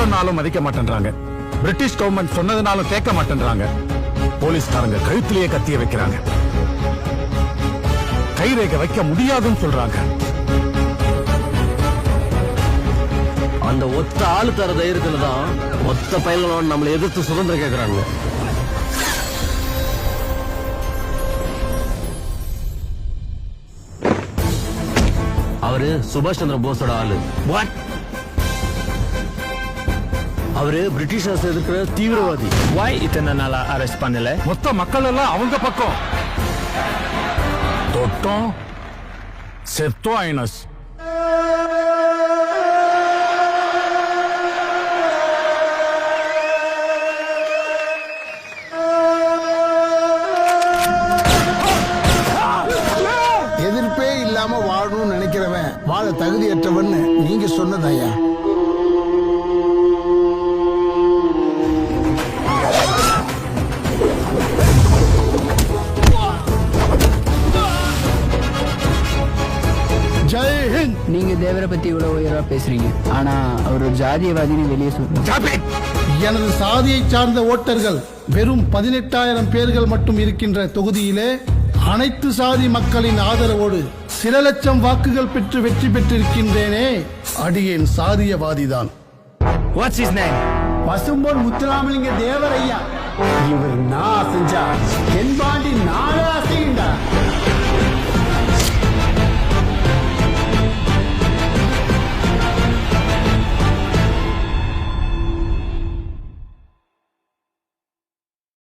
சொன்னாலும் மதிக்க மாட்டேன்றாங்க. பிரிட்டிஷ் கவர்மெண்ட் சொன்னதுனாலும் கேட்க மாட்டேன்றாங்க. போலீஸ்காரங்க கழுத்திலேயே கத்திய வைக்கிறாங்க. கைரேகை வைக்க முடியாதுன்னு சொல்றாங்க. அந்த ஒத்த ஆளு தர தைரியத்துல தான் ஒத்த பயல்களோட நம்மளை எதிர்த்து சுதந்திரம் கேக்குறாங்க. அவரு சுபாஷ் சந்திர போஸோட ஆளு. வாட் அவரு பிரிட்டிஷ் அரசு எதிர்க்கிற தீவிரவாதி. Why இத்தனை நாளா அரெஸ்ட் பண்ணல? மொத்த மக்கள் எல்லாம் அவங்க பக்கம். தொட்டோம் செத்தோ ஐனஸ். எதிர்ப்பே இல்லாம வாழணும்னு நினைக்கிறவன் வாழ தகுதியற்றவன்னு நீங்க சொன்னதையா ஹிந்த் நீங்க தேவரை பத்தி இவ்வளவு உயர்வா பேசுறீங்க. ஆனா அவர் ஒரு ஜாதியவாதின்னு வெளியே சொல்றீங்க எனது சாதியை சார்ந்த ஓட்டர்கள் வெறும் பதினெட்டாயிரம் பேர்கள் மட்டும் இருக்கின்ற தொகுதியிலே அனைத்து சாதி மக்களின் ஆதரவோடு சில லட்சம் வாக்குகள் பெற்று வெற்றி பெற்றிருக்கின்றேனே. அடியேன் சாதியவாதிதான். What's is name Pasumpon Muthuramalinga Thevar ஐயா. இவர் நான் செஞ்சா